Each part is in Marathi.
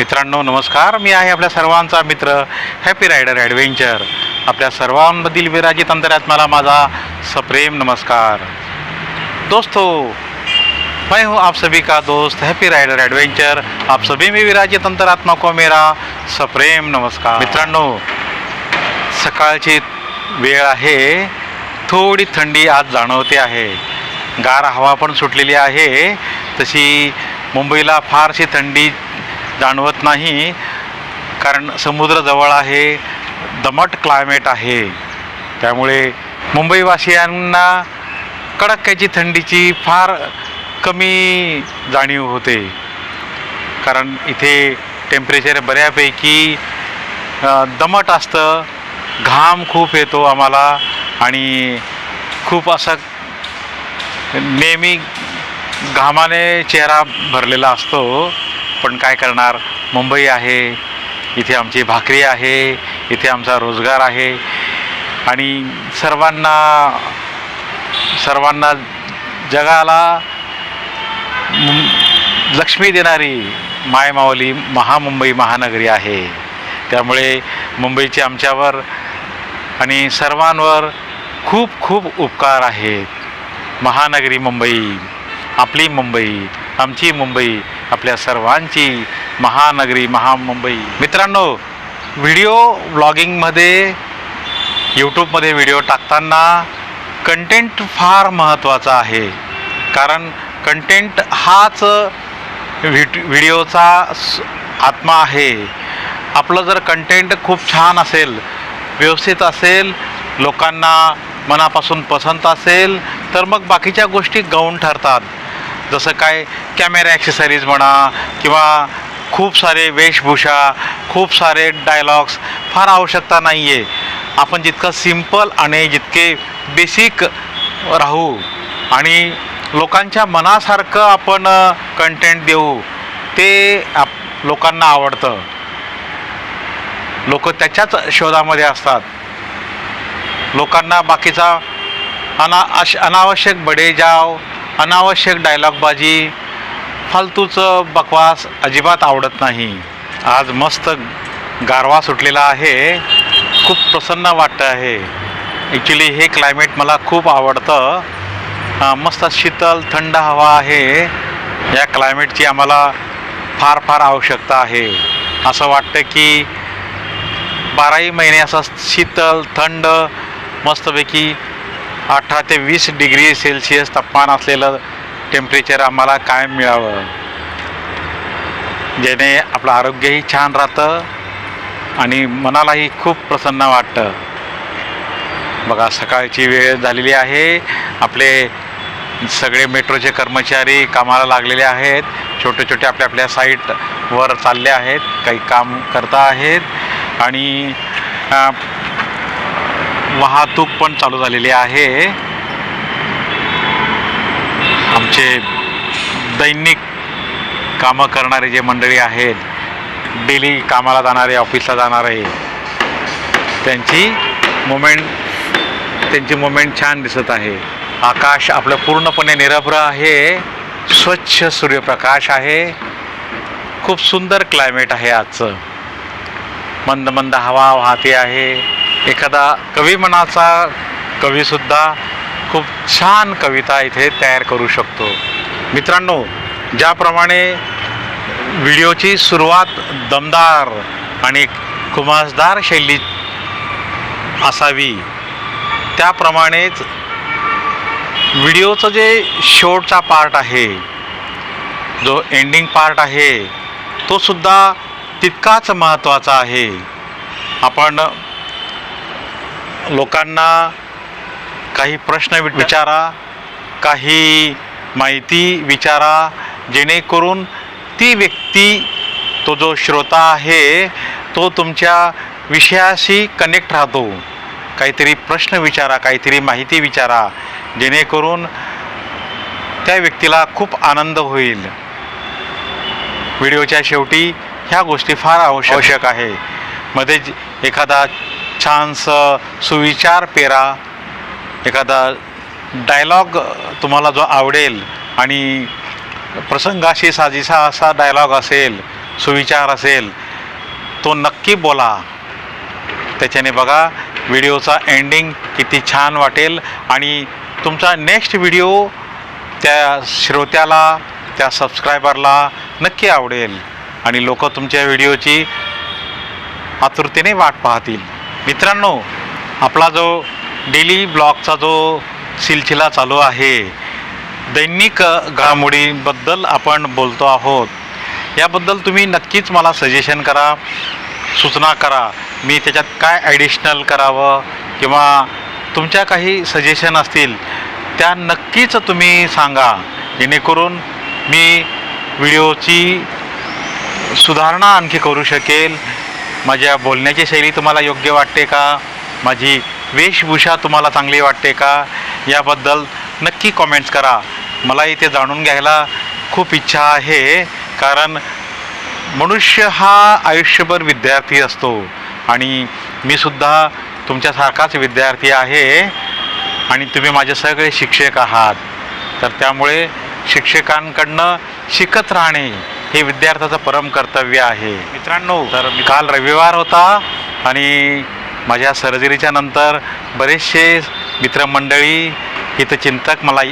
मित्रांनो नमस्कार. मी आहे आपल्या सर्वांचा मित्र हॅपी रायडर ॲडव्हेंचर आपल्या सर्वांमधील विराजित अंतरात्म्याला माझा सप्रेम नमस्कार. दोस्तों मैं हूँ आप सभी का दोस्त हैप्पी राइडर एडवेंचर आप सभी में विराजित अंतरात्मा को मेरा सप्रेम नमस्कार. मित्रांनो सकाळची वेळ आहे. थोडी थंडी आज जाणवते आहे. गार हवा पण सुटलेली आहे. तशी मुंबईला फारशी थंडी जाणवत नाही कारण समुद्र जवळ आहे दमट क्लायमेट आहे. त्यामुळे मुंबईवासियांना कडाक्याची थंडीची फार कमी जाणीव होते. कारण इथे टेम्परेचर बऱ्यापैकी दमट असतं घाम खूप येतो आम्हाला आणि खूप असं नेहमी घामाने चेहरा भरलेला असतो. पण काय करणार? मुंबई आहे इथे आमची भाकरी आहे इथे आमचा रोजगार आहे. आणि सर्वांना सर्वांना जगाला लक्ष्मी देणारी मायमावली महामुंबई महानगरी आहे. त्यामुळे मुंबईचे आमच्यावर आणि सर्वांवर खूप खूप उपकार आहेत. महानगरी मुंबई आपली मुंबई आमची मुंबई आपल्या सर्वांची महानगरी महामुंबई. मित्रांनो व्हिडिओ व्लॉगिंगमध्ये यूट्यूबमध्ये व्हिडिओ टाकताना कंटेंट फार महत्त्वाचा आहे. कारण कंटेंट हाच व्हिट व्हिडिओचा स- आत्मा आहे. आपलं जर कंटेंट खूप छान असेल व्यवस्थित असेल लोकांना मनापासून पसंत असेल तर मग बाकीच्या गोष्टी गौण ठरतात. जसं काय कॅमेरा ॲक्सेसरीज म्हणा किंवा खूप सारे वेशभूषा खूप सारे डायलॉग्स फार आवश्यकता नाही आहे आपण जितकं सिंपल आणि जितके बेसिक राहू आणि लोकांच्या मनासारखं आपण कंटेंट देऊ ते आप लोकांना आवडतं. लोक त्याच्याच शोधामध्ये असतात. लोकांना बाकीचा अना अश अनावश्यक बडेजाव अनावश्यक डायलॉगबाजी फालतूचं बकवास अजिबात आवडत नाही. आज मस्त गारवा सुटलेला आहे. खूप प्रसन्न वाटतं आहे. ॲक्च्युली हे क्लायमेट मला खूप आवडतं. मस्त शीतल थंड हवा आहे. या क्लायमेटची आम्हाला फार फार आवश्यकता आहे. असं वाटतं की बाराही महिने असं शीतल थंड मस्तपैकी अठरा ते वीस डिग्री सेल्सिअस तापमान असलेलं टेम्परेचर आम्हाला कायम मिळावं? ज्याने आपलं आरोग्यही छान राहतं आणि मनालाही खूप प्रसन्न वाटतं. बघा सकाळची वेळ झालेली आहे. आपले सगळे मेट्रोचे कर्मचारी कामाला लागलेले आहेत. छोटे छोटे आपल्या आपल्या साईटवर चालले आहेत. काही काम करता आहेत. आणि वाहतूक पण चालू झालेली आहे. आमचे दैनिक कामं करणारे जे मंडळी आहेत डेली कामाला जाणारे ऑफिसला जाणारे त्यांची मुमेंट त्यांची मुमेंट छान दिसत आहे. आकाश आपलं पूर्णपणे निरभ्र आहे स्वच्छ सूर्यप्रकाश आहे खूप सुंदर क्लायमेट आहे आजचं. मंद मंद हवा वाहते आहे. एखादा कवी मनाचा कवीसुद्धा खूप छान कविता इथे तयार करू शकतो. मित्रांनो ज्याप्रमाणे व्हिडिओची सुरुवात दमदार आणि कुमासदार शैलीत असावी त्याप्रमाणेच व्हिडिओचं जे शेवटचा पार्ट आहे जो एंडिंग पार्ट आहे तो सुद्धा तितकाच महत्त्वाचा आहे. आपण लोकांना काही प्रश्न विचारा काही माहिती विचारा जेणेकरून ती व्यक्ती तो जो श्रोता आहे तो तुमच्या विषयाशी कनेक्ट राहतो. काहीतरी प्रश्न विचारा काहीतरी माहिती विचारा जेणेकरून त्या व्यक्तीला खूप आनंद होईल. व्हिडिओच्या शेवटी ह्या गोष्टी फार आवश्यक आवश्यक आहे. मध्येच एखादा छानसं सुविचार पेरा. एखादा डायलॉग तुम्हाला जो आवडेल आणि प्रसंगाशी साजिसा असा डायलॉग असेल सुविचार असेल तो नक्की बोला. त्याच्याने बघा व्हिडिओचा एंडिंग किती छान वाटेल आणि तुमचा नेक्स्ट व्हिडिओ त्या श्रोत्याला त्या सबस्क्रायबरला नक्की आवडेल आणि लोक तुमच्या व्हिडिओची आतुरतेने वाट पाहतील. मित्रांनो आपला जो डेली ब्लॉगचा जो सिलसिला चालू आहे दैनिक घडामोडींबद्दल आपण बोलतो आहोत. याबद्दल तुम्ही नक्कीच मला सजेशन करा सूचना करा. मी त्याच्यात काय ॲडिशनल करावं किंवा तुमच्या काही सजेशन असतील त्या नक्कीच तुम्ही सांगा. जेणेकरून मी व्हिडिओची सुधारणा आणखी करू शकेल. माझ्या बोलण्याची शैली तुम्हाला योग्य वाटते का? माझी वेशभूषा तुम्हाला चांगली वाटते का? याबद्दल नक्की कॉमेंट्स करा. मला इथे जाणून घ्यायला खूप इच्छा आहे कारण मनुष्य हा आयुष्यभर विद्यार्थी असतो. आणि मी सुद्धा तुमच्यासारखाच विद्यार्थी आहे आणि तुम्ही माझे सगळे शिक्षक आहात. तर त्यामुळे शिक्षकांकडनं शिकत राहणे हे विद्यार्थ्याचं परम कर्तव्य आहे. मित्रांनो तर काल रविवार होता आणि माझ्या सर्जरीच्या नंतर बरेचसे मित्रमंडळी हितचिंतक मला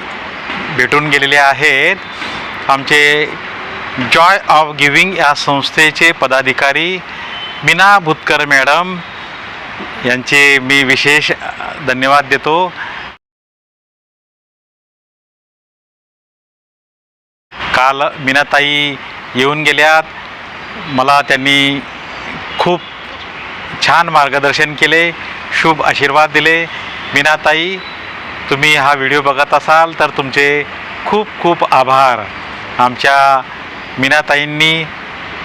भेटून गेलेले आहेत. आमचे जॉय ऑफ गिविंग या संस्थेचे पदाधिकारी मीना भुतकर मॅडम यांचे मी विशेष धन्यवाद देतो. काल मीनाताई येऊन गेल्यात. मला त्यांनी खूप छान मार्गदर्शन केले. शुभ आशीर्वाद दिले. मीनाताई तुम्ही हा व्हिडिओ बघत असाल तर तुमचे खूप खूप आभार. आमच्या मीनाताईंनी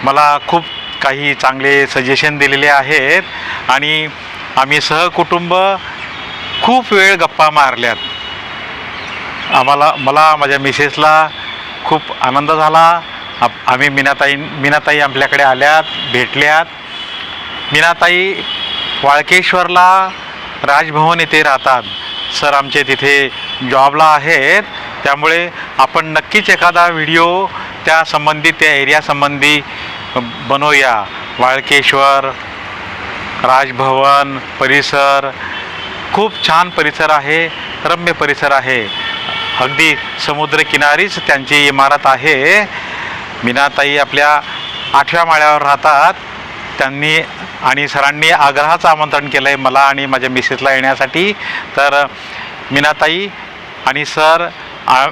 मला खूप काही चांगले सजेशन दिलेले आहेत आणि आम्ही सहकुटुंब खूप वेळ गप्पा मारल्यात. आम्हाला मला माझ्या मिसेसला खूप आनंद झाला. आप आम्ही मीनाताई मीनाताई आपल्याकडे आल्यात भेटल्यात. मीनाताई वाळकेश्वरला राजभवन येथे राहतात. सर आमचे तिथे जॉबला आहेत. त्यामुळे आपण नक्कीच एखादा व्हिडिओ त्या संबंधी त्या एरियासंबंधी बनवूया. वाळकेश्वर राजभवन परिसर. खूप छान परिसर आहे रम्य परिसर आहे. अगदी समुद्रकिनारीच त्यांची इमारत आहे. मीनाताई आपल्या आठव्या माळ्यावर राहतात. त्यांनी आणि सरांनी आग्रहाचं आमंत्रण केलं आहे मला आणि माझ्या मिसेसला येण्यासाठी. तर मीनाताई आणि सर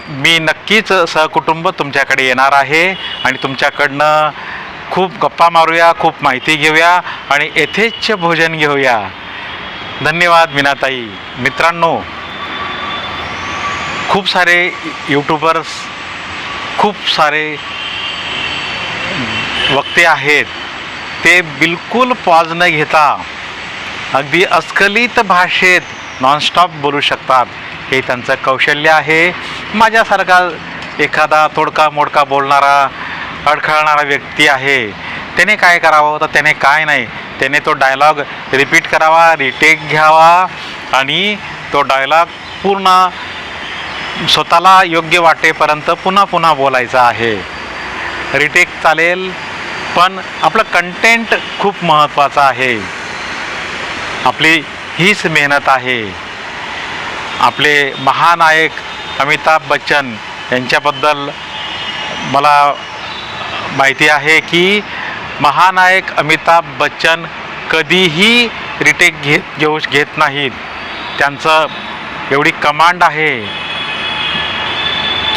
मी नक्कीच सहकुटुंब तुमच्याकडे येणार आहे आणि तुमच्याकडनं खूप गप्पा मारूया खूप माहिती घेऊया आणि यथेच्छ भोजन घेऊया. धन्यवाद मीनाताई. मित्रांनो खूप सारे यूट्यूबर्स खूप सारे वक्ते आहेत. ते बिलकुल पॉज न घेता अगदी अस्खलित भाषेत नॉनस्टॉप बोलू शकतात. हे त्यांचं कौशल्य आहे. माझ्यासारखा एखादा तोडका मोडका बोलणारा अडखळणारा व्यक्ती आहे. त्याने काय करावं तर त्याने काय नाही. त्याने तो डायलॉग रिपीट करावा रिटेक घ्यावा आणि तो डायलॉग पूर्ण स्वतःला योग्य वाटेपर्यंत पुन्हा पुन्हा बोलायचं आहे. रिटेक चालेल पण आपलं कंटेंट खूप महत्त्वाचं आहे. आपली हीच मेहनत आहे. आपले महानायक अमिताभ बच्चन यांच्याबद्दल मला माहिती आहे की महानायक अमिताभ बच्चन कधीही रिटेक घेत घेऊ घेत नाहीत. त्यांचं एवढी कमांड आहे.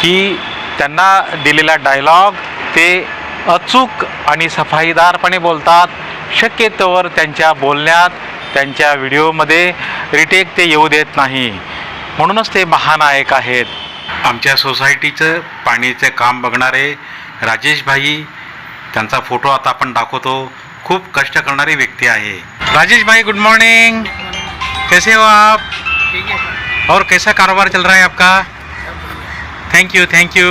की त्यांना दिलेला डायलॉग ते अचूक आणि सफाईदारपणे बोलतात. शक्यतोवर त्यांच्या बोलण्यात त्यांच्या व्हिडिओमध्ये रिटेक ते येऊ देत नाही. म्हणूनच ते महानायक आहेत. आमच्या सोसायटीचं पाणीचं काम बघणारे राजेश भाई त्यांचा फोटो आता आपण दाखवतो. खूप कष्ट करणारी व्यक्ती आहे. राजेश भाई गुड मॉर्निंग कैसे हो आप? और कैसा कारोबार चल रहा है आपका? Thank you thank you